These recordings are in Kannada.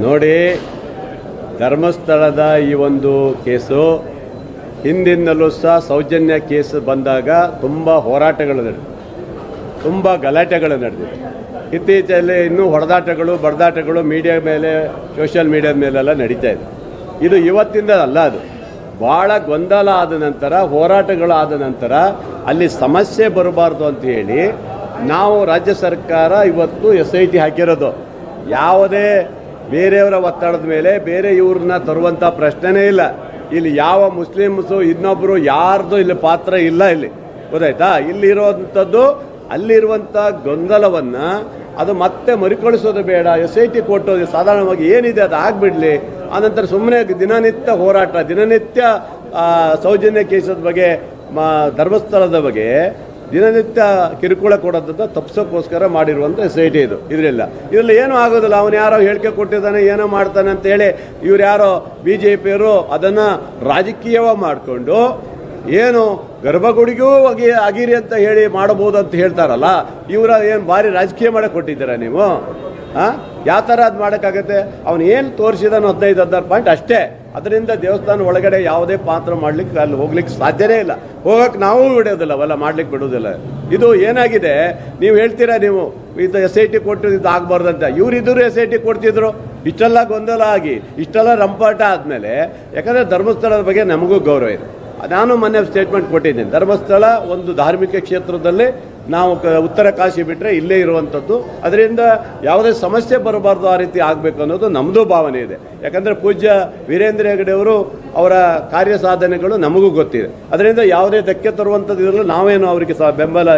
ನೋಡಿ, ಧರ್ಮಸ್ಥಳದ ಈ ಒಂದು ಕೇಸು, ಹಿಂದಿನಲ್ಲೂ ಸಹ ಸೌಜನ್ಯ ಕೇಸ್ ಬಂದಾಗ ತುಂಬ ಹೋರಾಟಗಳು ನಡೆದಿದೆ ತುಂಬ ಗಲಾಟೆಗಳು ನಡೆದಿದೆ ಇತ್ತೀಚೆಯಲ್ಲಿ ಇನ್ನೂ ಹೊಡೆದಾಟಗಳು, ಬಡದಾಟಗಳು ಮೀಡಿಯಾ ಮೇಲೆ, ಸೋಷಿಯಲ್ ಮೀಡಿಯಾದ ಮೇಲೆಲ್ಲ ನಡೀತಾ ಇದೆ. ಇದು ಇವತ್ತಿಂದ ಅಲ್ಲ ಅದು. ಭಾಳ ಗೊಂದಲ ಆದ ನಂತರ, ಹೋರಾಟಗಳು ಆದ ನಂತರ ಅಲ್ಲಿ ಸಮಸ್ಯೆ ಬರಬಾರ್ದು ಅಂತ ಹೇಳಿ ನಾವು ರಾಜ್ಯ ಸರ್ಕಾರ ಇವತ್ತು ಎಸ್ ಐ ಟಿ ಹಾಕಿರೋದು. ಯಾವುದೇ ಬೇರೆಯವರ ಒತ್ತಡದ ಮೇಲೆ ಬೇರೆ ಇವ್ರನ್ನ ತರುವಂಥ ಪ್ರಶ್ನೆನೇ ಇಲ್ಲ. ಇಲ್ಲಿ ಯಾವ ಮುಸ್ಲಿಮ್ಸು ಇನ್ನೊಬ್ಬರು ಯಾರ್ದು ಇಲ್ಲಿ ಪಾತ್ರ ಇಲ್ಲ ಇಲ್ಲಿ. ಗೊತ್ತಾಯ್ತಾ? ಇಲ್ಲಿರುವಂಥದ್ದು, ಅಲ್ಲಿರುವಂಥ ಗೊಂದಲವನ್ನು ಅದು ಮತ್ತೆ ಮರುಕಳಿಸೋದು ಬೇಡ. ಎಸ್ ಐ ಟಿ ಕೊಟ್ಟು ಸಾಧಾರಣವಾಗಿ ಏನಿದೆ ಅದು ಆಗಿಬಿಡಲಿ. ಆನಂತರ ಸುಮ್ಮನೆ ದಿನನಿತ್ಯ ಹೋರಾಟ, ದಿನನಿತ್ಯ ಸೌಜನ್ಯ ಕೇಸದ ಬಗ್ಗೆ ಧರ್ಮಸ್ಥಳದ ಬಗ್ಗೆ ದಿನನಿತ್ಯ ಕಿರುಕುಳ ಕೊಡೋದಂತ ತಪ್ಪಿಸೋಕ್ಕೋಸ್ಕರ ಮಾಡಿರುವಂಥ ಎಸ್ ಐ ಟಿ ಇದು ಇದರಿಂದ ಇದರಲ್ಲಿ ಏನೂ ಆಗೋದಿಲ್ಲ, ಅವನು ಯಾರೋ ಹೇಳಿಕೆ ಕೊಟ್ಟಿದ್ದಾನೆ, ಏನೋ ಮಾಡ್ತಾನೆ ಅಂತೇಳಿ ಇವ್ರು ಯಾರೋ ಬಿ ಜೆ ಪಿಯವರು ಅದನ್ನು ರಾಜಕೀಯವಾಗಿ ಮಾಡಿಕೊಂಡು ಏನು ಗರ್ಭಗುಡಿಗೂ ಅಗಿ, ಅಗಿರಿ ಅಂತ ಹೇಳಿ ಮಾಡಬಹುದು ಅಂತ ಹೇಳ್ತಾರಲ್ಲ, ಇವರ ಏನು ಭಾರಿ ರಾಜಕೀಯ ಮಾಡಕ್ಕೆ ಕೊಟ್ಟಿದ್ದೀರಾ ನೀವು? ಹಾಂ ಯಾವ ಥರ ಅದು ಮಾಡೋಕ್ಕಾಗತ್ತೆ? ಅವನು ಏನು ತೋರಿಸಿದಾನು ಹದಿನೈದು, ಹದಿನಾರು ಪಾಯಿಂಟ್ ಅಷ್ಟೇ. ಅದರಿಂದ ದೇವಸ್ಥಾನ ಒಳಗಡೆ ಯಾವುದೇ ಪಾತ್ರ ಮಾಡ್ಲಿಕ್ಕೆ ಅಲ್ಲಿ ಹೋಗ್ಲಿಕ್ಕೆ ಸಾಧ್ಯನೇ ಇಲ್ಲ. ಹೋಗಕ್ಕೆ ನಾವು ಬಿಡೋದಿಲ್ಲ, ಅವೆಲ್ಲ ಮಾಡ್ಲಿಕ್ಕೆ ಬಿಡೋದಿಲ್ಲ. ಇದು ಏನಾಗಿದೆ? ನೀವು ಹೇಳ್ತೀರಾ ನೀವು, ಇದು ಎಸ್ ಐ ಟಿ ಕೊಟ್ಟು ಇದು ಆಗಬಾರ್ದಂತ ಎಸ್ ಐ ಟಿ ಕೊಡ್ತಿದ್ರು, ಇಷ್ಟೆಲ್ಲ ಗೊಂದಲ ಆಗಿ, ಇಷ್ಟೆಲ್ಲ ರಂಪಾಟ ಆದಮೇಲೆ, ಯಾಕಂದರೆ ಧರ್ಮಸ್ಥಳದ ಬಗ್ಗೆ ನಮಗೂ ಗೌರವ ಇದೆ. ನಾನು ಮೊನ್ನೆ ಸ್ಟೇಟ್ಮೆಂಟ್ ಕೊಟ್ಟಿದ್ದೀನಿ. ಧರ್ಮಸ್ಥಳ ಒಂದು ಧಾರ್ಮಿಕ ಕ್ಷೇತ್ರದಲ್ಲಿ ನಾವು ಉತ್ತರ ಕಾಶಿ ಬಿಟ್ಟರೆ ಇಲ್ಲೇ ಇರುವಂಥದ್ದು ಅದರಿಂದ ಯಾವುದೇ ಸಮಸ್ಯೆ ಬರಬಾರ್ದು ಆ ರೀತಿ ಆಗಬೇಕು ಅನ್ನೋದು ನಮ್ಮದು ಭಾವನೆ ಇದೆ. ಯಾಕಂದರೆ ಪೂಜ್ಯ ವೀರೇಂದ್ರ ಹೆಗಡೆ ಅವರು ಅವರ ಕಾರ್ಯ ಸಾಧನೆಗಳು ನಮಗೂ ಗೊತ್ತಿದೆ. ಅದರಿಂದ ಯಾವುದೇ ಧಕ್ಕೆ ತರುವಂಥದ್ದು ಇರಲು ನಾವೇನು ಅವರಿಗೆ ಸಹ ಬೆಂಬಲ,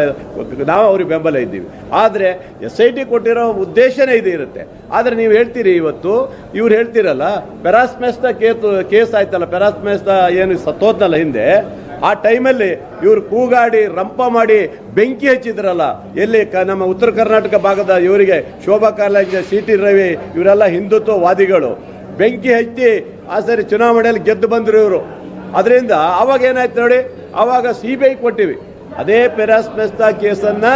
ನಾವು ಅವ್ರಿಗೆ ಬೆಂಬಲ ಇದ್ದೀವಿ. ಆದರೆ ಎಸ್ ಐ ಟಿ ಕೊಟ್ಟಿರೋ ಉದ್ದೇಶನೇ ಇದು ಇರುತ್ತೆ. ಆದರೆ ನೀವು ಹೇಳ್ತೀರಿ ಇವತ್ತು, ಇವ್ರು ಹೇಳ್ತೀರಲ್ಲ ಪೆರಾಸ್ಮೆಸ್ನ ಕೇತು, ಕೇಸ್ ಆಯ್ತಲ್ಲ ಪೆರಾಸ್ಮೆಸ್ನ ಏನು ಸತ್ತೋದ್ನಲ್ಲ ಹಿಂದೆ ಆ ಟೈಮಲ್ಲಿ ಇವರು ಕೂಗಾಡಿ, ರಂಪ ಮಾಡಿ ಬೆಂಕಿ ಹಚ್ಚಿದ್ರಲ್ಲ, ಎಲ್ಲಿ ನಮ್ಮ ಉತ್ತರ ಕರ್ನಾಟಕ ಭಾಗದ ಇವರಿಗೆ ಶೋಭಾ ಕಾಲೇಜ್ ಸಿ ಟಿ ರವಿ, ಇವರೆಲ್ಲ ಹಿಂದುತ್ವವಾದಿಗಳು. ಬೆಂಕಿ ಹಚ್ಚಿ ಆ ಸರಿ ಚುನಾವಣೆಯಲ್ಲಿ ಗೆದ್ದು ಬಂದರು ಇವರು. ಅದರಿಂದ ಅವಾಗ ಏನಾಯ್ತು ನೋಡಿ ಅವಾಗ ಸಿ ಬಿ ಐ ಕೊಟ್ಟಿವಿ. ಅದೇ ಪೆರಾಸ್ಮೆಸ್ತಾ ಕೇಸನ್ನ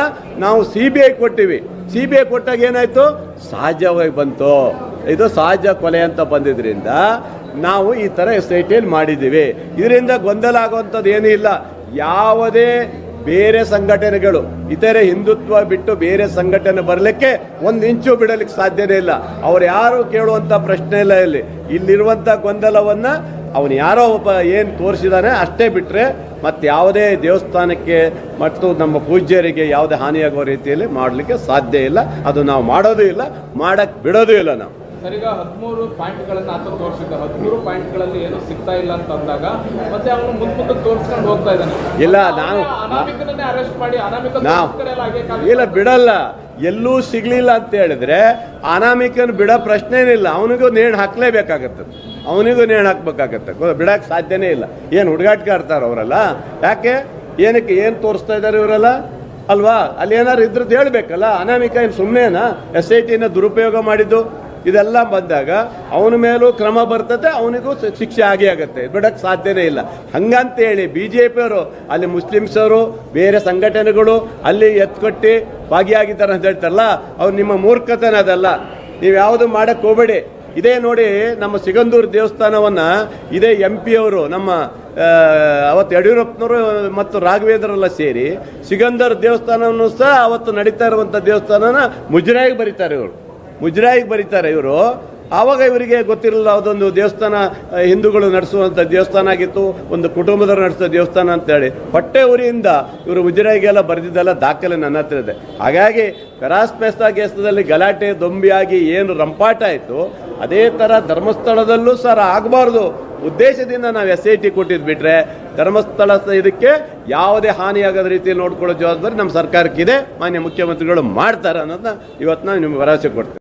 ನಾವು ಸಿ ಬಿ ಐ ಕೊಟ್ಟಿವಿ. ಸಿ ಬಿ ಐ ಕೊಟ್ಟಾಗ ಏನಾಯ್ತು? ಸಹಜವಾಗಿ ಬಂತು. ಇದು ಸಹಜ ಕೊಲೆ ಅಂತ ಬಂದಿದ್ರಿಂದ ನಾವು ಈ ಥರ ಟಿಯಲ್ಲಿ ಮಾಡಿದ್ದೀವಿ. ಇದರಿಂದ ಗೊಂದಲ ಆಗುವಂಥದ್ದು ಏನೂ ಇಲ್ಲ. ಯಾವುದೇ ಬೇರೆ ಸಂಘಟನೆಗಳು, ಇತರೆ ಹಿಂದುತ್ವ ಬಿಟ್ಟು ಬೇರೆ ಸಂಘಟನೆ ಬರಲಿಕ್ಕೆ ಒಂದು ಇಂಚು ಬಿಡಲಿಕ್ಕೆ ಸಾಧ್ಯನೇ ಇಲ್ಲ. ಅವ್ರು ಯಾರು ಕೇಳುವಂಥ ಪ್ರಶ್ನೆ ಇಲ್ಲ ಇಲ್ಲಿ. ಇಲ್ಲಿರುವಂಥ ಗೊಂದಲವನ್ನು ಅವನು ಯಾರೋ ಒಬ್ಬ ಏನು ತೋರಿಸಿದಾನೆ ಅಷ್ಟೇ ಬಿಟ್ಟರೆ ಮತ್ತು ಯಾವುದೇ ದೇವಸ್ಥಾನಕ್ಕೆ ಮತ್ತು ನಮ್ಮ ಪೂಜ್ಯರಿಗೆ ಯಾವುದೇ ಹಾನಿಯಾಗುವ ರೀತಿಯಲ್ಲಿ ಮಾಡಲಿಕ್ಕೆ ಸಾಧ್ಯ ಇಲ್ಲ. ಅದು ನಾವು ಮಾಡೋದೂ ಇಲ್ಲ ಮಾಡಕ್ಕೆ ಬಿಡೋದೂ ಇಲ್ಲ ನಾವು. ಸರ್ ಈಗ ಹದಿಮೂರು ಪಾಯಿಂಟ್ಗಳನ್ನು ಆತ ತೋರಿಸಿದ್ದ. ಹದಿಮೂರು ಪಾಯಿಂಟ್ಗಳಲ್ಲಿ ಏನೂ ಸಿಗ್ತಾ ಇಲ್ಲ ಅಂತ ಅಂದಾಗ ಮತ್ತೆ ಅವನು ಮುಂದ್ ಮುಂದೆ ತೋರಿಸ್ಕೊಂಡು ಹೋಗ್ತಾ ಇದ್ದಾನೆ. ಇಲ್ಲ, ನಾನು ಅನಾಮಿಕನೇ ಅರೆಸ್ಟ್ ಮಾಡಿ ಅನಾಮಿಕ ನಾವು ಇಲ್ಲ ಬಿಡಲ್ಲ. ಎಲ್ಲೂ ಸಿಗ್ಲಿಲ್ಲ ಅಂತ ಹೇಳಿದ್ರೆ ಅನಾಮಿಕನ್ ಬಿಡೋ ಪ್ರಶ್ನೆನಿಲ್ಲ ಅವನಿಗೂ ನೇಣು ಹಾಕ್ಲೇಬೇಕಾಗತ್ತೆ. ಅವನಿಗೂ ನೇಣು ಹಾಕ್ಬೇಕಾಗತ್ತೆ. ಬಿಡಕ್ ಬಿಡಕ್ಕೆ ಸಾಧ್ಯನೇ ಇಲ್ಲ. ಏನು ಹುಡುಗಾಟಿಕೆ ಆಡ್ತಾರ ಅವರೆಲ್ಲ? ಯಾಕೆ? ಏನಕ್ಕೆ? ಏನು ತೋರಿಸ್ತಾ ಇದ್ದಾರೆ ಇವರೆಲ್ಲ? ಅಲ್ವಾ? ಅಲ್ಲಿ ಏನಾದ್ರು ಇದ್ರದ್ದು ಹೇಳ್ಬೇಕಲ್ಲ? ಅನಾಮಿಕ ಏನು ಸುಮ್ಮನೆನಾ ಎಸ್ ಐ ಟಿನ ದುರುಪಯೋಗ ಮಾಡಿದ್ದು? ಇದೆಲ್ಲ ಬಂದಾಗ ಅವನ ಮೇಲೂ ಕ್ರಮ ಬರ್ತದೆ, ಅವನಿಗೂ ಶಿಕ್ಷೆ ಆಗಿ ಆಗುತ್ತೆ. ಬಿಡಕ್ಕೆ ಸಾಧ್ಯನೇ ಇಲ್ಲ. ಹಂಗಂತೇಳಿ ಬಿ ಜೆ ಪಿಯವರು ಅಲ್ಲಿ ಮುಸ್ಲಿಮ್ಸವರು ಬೇರೆ ಸಂಘಟನೆಗಳು ಅಲ್ಲಿ ಎತ್ಕೊಟ್ಟು ಭಾಗಿಯಾಗಿದ್ದಾರೆ ಅಂತ ಹೇಳ್ತಾರಲ್ಲ, ಅವ್ರು ನಿಮ್ಮ ಮೂರ್ಖತನ ಅದಲ್ಲ. ನೀವು ಯಾವುದು ಮಾಡಕ್ಕೆ ಹೋಗಬೇಡಿ. ಇದೇ ನೋಡಿ ನಮ್ಮ ಸಿಗಂದೂರು ದೇವಸ್ಥಾನವನ್ನು, ಇದೇ ಎಂ ಪಿ ಅವರು ನಮ್ಮ ಅವತ್ತು ಯಡಿಯೂರಪ್ಪನವರು ಮತ್ತು ರಾಘವೇಂದ್ರಲ್ಲ ಸೇರಿ ಸಿಗಂದೂರು ದೇವಸ್ಥಾನವನ್ನು ಸಹ ಅವತ್ತು ನಡೀತಾ ಇರುವಂಥ ದೇವಸ್ಥಾನನ ಮುಜರಾಗಿ ಬರೀತಾರೆ ಇವರು. ಮುಜರಾಯಿಗೆ ಬರೀತಾರೆ ಇವರು. ಆವಾಗ ಇವರಿಗೆ ಗೊತ್ತಿರಲಿಲ್ಲ ಅದೊಂದು ದೇವಸ್ಥಾನ ಹಿಂದೂಗಳು ನಡೆಸುವಂಥ ದೇವಸ್ಥಾನ ಆಗಿತ್ತು, ಒಂದು ಕುಟುಂಬದವ್ರು ನಡೆಸೋ ದೇವಸ್ಥಾನ ಅಂತೇಳಿ. ಹೊಟ್ಟೆ ಉರಿಯಿಂದ ಇವರು ಮುಜರಾಯಿಗೆಲ್ಲ ಬರೆದಿದ್ದೆಲ್ಲ ದಾಖಲೆ ನನ್ನ ಹತ್ರ ಇದೆ. ಹಾಗಾಗಿ ಪೆರಾಸ್ಪೆಸ್ತಾ ಕೇಸದಲ್ಲಿ ಗಲಾಟೆ, ದೊಂಬಿಯಾಗಿ ಏನು ರಂಪಾಟ ಆಯಿತು ಅದೇ ಥರ ಧರ್ಮಸ್ಥಳದಲ್ಲೂ ಸರ್ ಆಗಬಾರ್ದು. ಉದ್ದೇಶದಿಂದ ನಾವು ಎಸ್ ಐ ಟಿ ಕೊಟ್ಟಿದ್ದು ಬಿಟ್ರೆ ಧರ್ಮಸ್ಥಳ ಇದಕ್ಕೆ ಯಾವುದೇ ಹಾನಿಯಾಗದ ರೀತಿಯಲ್ಲಿ ನೋಡ್ಕೊಳ್ಳೋ ಜವಾಬ್ದಾರಿ ನಮ್ಮ ಸರ್ಕಾರಕ್ಕಿದೆ. ಮಾನ್ಯ ಮುಖ್ಯಮಂತ್ರಿಗಳು ಮಾಡ್ತಾರೆ ಅನ್ನೋದನ್ನ ಇವತ್ತು ನಾನು ನಿಮ್ಗೆ ಭರವಸೆ ಕೊಡ್ತೇವೆ.